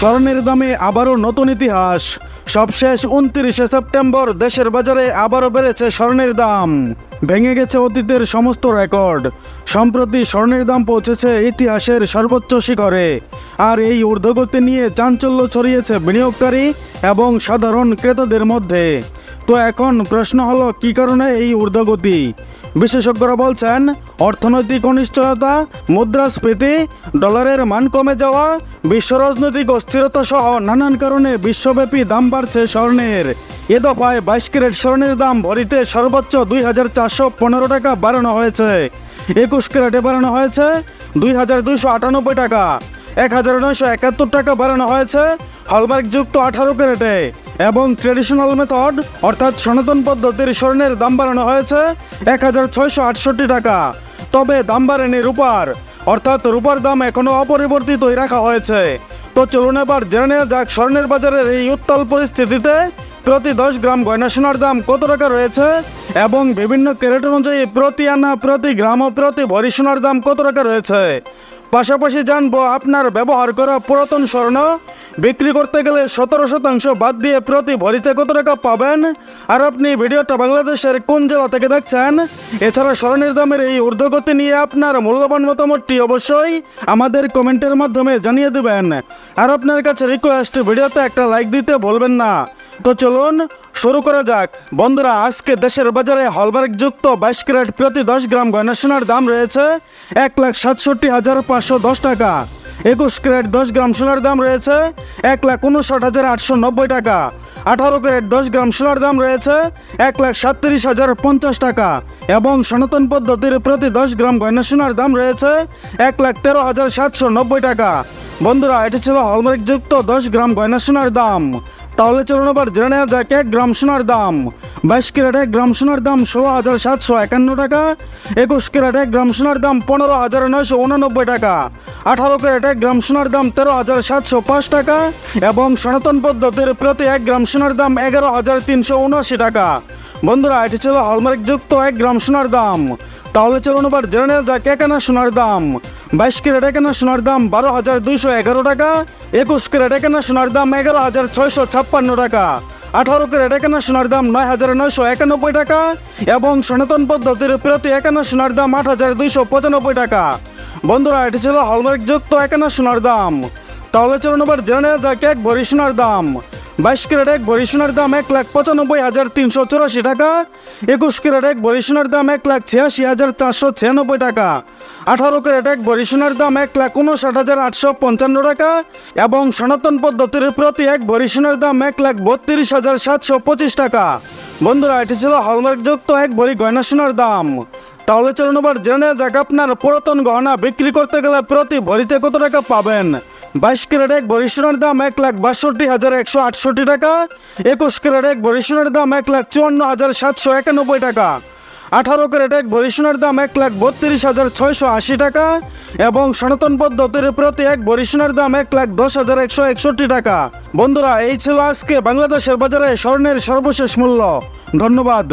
স্বর্ণের দামে আবারও নতুন ইতিহাস। সবশেষ উনত্রিশে সেপ্টেম্বর দেশের বাজারে আবারও বেড়েছে স্বর্ণের দাম। ভেঙে গেছে অতীতের সমস্ত রেকর্ড। সম্প্রতি স্বর্ণের দাম পৌঁছেছে ইতিহাসের সর্বোচ্চ শিখরে। আর এই ঊর্ধ্বগতি নিয়ে চাঞ্চল্য ছড়িয়েছে বিনিয়োগকারী এবং সাধারণ ক্রেতাদের মধ্যে। তো এখন প্রশ্ন হলো, কী কারণে এই ঊর্ধ্বগতি? বিশেষজ্ঞরা বলছেন, অর্থনৈতিক অনিশ্চয়তা, মুদ্রাস্ফীতি, ডলারের মান কমে যাওয়া, বিশ্ব রাজনৈতিক অস্থিরতা সহ নানান কারণে বিশ্বব্যাপী দাম বাড়ছে স্বর্ণের। এ দফায় বাইশ ক্যারেট স্বর্ণের দাম ভরিতে সর্বোচ্চ দুই হাজার চারশো পনেরো টাকা বাড়ানো হয়েছে। একুশ ক্যারেটে বাড়ানো হয়েছে দুই হাজার দুইশো আটানব্বই টাকা। এক হাজার নয়শো একাত্তর টাকা বাড়ানো হয়েছে। হলমার্কযুক্ত আঠারো ক্যারেটে। এবং ট্রেডিশনাল মেথড অর্থাৎ সনাতন পদ্ধতির স্বর্ণের দাম বাড়ানো হয়েছে এক হাজার ছয়শো আটষট্টি টাকা। তবে দাম বাড়েনি রূপার, অর্থাৎ রূপার দাম এখনও অপরিবর্তিতই রাখা হয়েছে। তো চলুন এবার জেনে নেওয়া যাক স্বর্ণের বাজারের এই উত্তাল পরিস্থিতিতে প্রতি দশ গ্রাম গয়না সোনার দাম কত টাকা রয়েছে এবং বিভিন্ন ক্যারেট অনুযায়ী প্রতি আনা, প্রতি গ্রাম ও প্রতি ভরি সোনার দাম কত টাকা রয়েছে? পাশাপাশি জানব আপনার ব্যবহার করা পুরাতন স্বর্ণ বিক্রি করতে গেলে সতেরো শতাংশ বাদ দিয়ে প্রতি ভরিতে কত টাকা পাবেন? আর আপনি ভিডিওটা বাংলাদেশের কোন জেলা থেকে দেখছেন? এছাড়া স্বর্ণের দামের এই ঊর্ধ্বগতি নিয়ে আপনার মূল্যবান মতামতটি অবশ্যই আমাদের কমেন্টের মাধ্যমে জানিয়ে দেবেন। আর আপনার কাছে রিকোয়েস্ট ভিডিওতে একটা লাইক দিতে ভুলবেন না। তো চলুন শুরু করা যাক। বন্ধুরা, আজকে দেশের বাজারে হলমার্ক যুক্ত বাইশ ক্যারেট প্রতি দশ গ্রাম গয়না সোনার দাম রয়েছে এক লাখ সাতষট্টি হাজার পাঁচশো দশ টাকা। একুশ ক্যারেট দশ গ্রাম সোনার দাম রয়েছে এক লাখ উনষাট হাজার আটশো নব্বই টাকা। আঠারো ক্যারেট দশ গ্রাম সোনার দাম রয়েছে এক লাখ সাতত্রিশ হাজার পঞ্চাশ টাকা এবং সনাতন পদ্ধতির প্রতি দশ গ্রাম গয়না সোনার দাম রয়েছে এক লাখ তেরো হাজার সাতশো নব্বই টাকা। বন্ধুরা, এটি ছিল হলমার্ক যুক্ত দশ গ্রাম গয়না সোনার দাম। তাহলে চলুন আবার জেনে নেওয়া যাক এক গ্রাম সোনার দাম। বাইশ ক্যারেট গ্রাম সোনার দাম ষোলো হাজার সাতশো একান্ন টাকা। একুশ ক্যারেট গ্রাম সোনার দাম পনেরো হাজার নয়শো উনানব্বই টাকা। আঠারো ক্যারেট গ্রাম সোনার দাম তেরো হাজার সাতশো পাঁচ টাকা এবং সনাতন পদ্ধতির প্রতি এক গ্রাম সোনার দাম এগারো হাজার তিনশো উনআশি টাকা। বন্ধুরা, এটি ছিল হলমার্ক যুক্ত এক গ্রাম সোনার দাম। তাহলে চলুন এবার জেনে নেওয়া যাক এক আনা সোনার দাম। বাইশ ক্যারেট এক আনা সোনার দাম বারো হাজার দুইশো এগারো টাকা। একুশ ক্যারেট এক আনা সোনার দাম এগারো হাজার ছয়শো ছাপ্পান্ন টাকা। আঠারো ক্যারেট একানা সোনার দাম নয় হাজার নয়শো একানব্বই টাকা এবং সনাতন পদ্ধতির প্রতি একানা সোনার দাম আট হাজার দুইশো পঁচানব্বই টাকা। বন্ধুরা, এটি ছিল হলমার্ক যুক্ত এক সোনার দাম। তাহলে চলুন এবার জেনে নেওয়া যাক এক ভরি সোনার দাম। বাইশ ক্যারেট এক ভরি সোনার দাম এক লাখ পঁচানব্বই হাজার তিনশো চুরাশি টাকা। একুশ ক্যারেট এক ভরি সোনার দাম এক লাখ ছিয়াশি হাজার চারশো ছিয়ানব্বই টাকা। আঠারো ক্যারেট এক ভরি সোনার দাম এক লাখ উনষাট হাজার আটশো পঞ্চান্ন টাকা এবং সনাতন পদ্ধতির প্রতি এক ভরি সোনার দাম এক লাখ বত্রিশ হাজার সাতশো পঁচিশ টাকা। বন্ধুরা, এটি ছিল হলমার্ক যুক্ত এক ভরি গয়না সোনার দাম। তাহলে চলুন এবার জেনে যাক আপনার পুরাতন গহনা বিক্রি করতে গেলে প্রতি ভরিতে কত টাকা পাবেন? বাইশ ক্যারেট এক ভরি সোনার দাম এক লাখ বাষট্টি হাজার একশো আটষট্টি টাকা। একুশ ক্যারেট এক ভরি সোনার দাম এক লাখ চুয়ান্ন হাজার সাতশো একানব্বই টাকা। আঠারো ক্যারেট এক ভরি সোনার দাম এক লাখ বত্রিশ হাজার ছয়শো আশি টাকা এবং সনাতন পদ্ধতির প্রতি এক ভরি সোনার দাম এক লাখ দশ হাজার একশো একষট্টি টাকা। বন্ধুরা, এই ছিল আজকে বাংলাদেশের বাজারে স্বর্ণের সর্বশেষ মূল্য। ধন্যবাদ।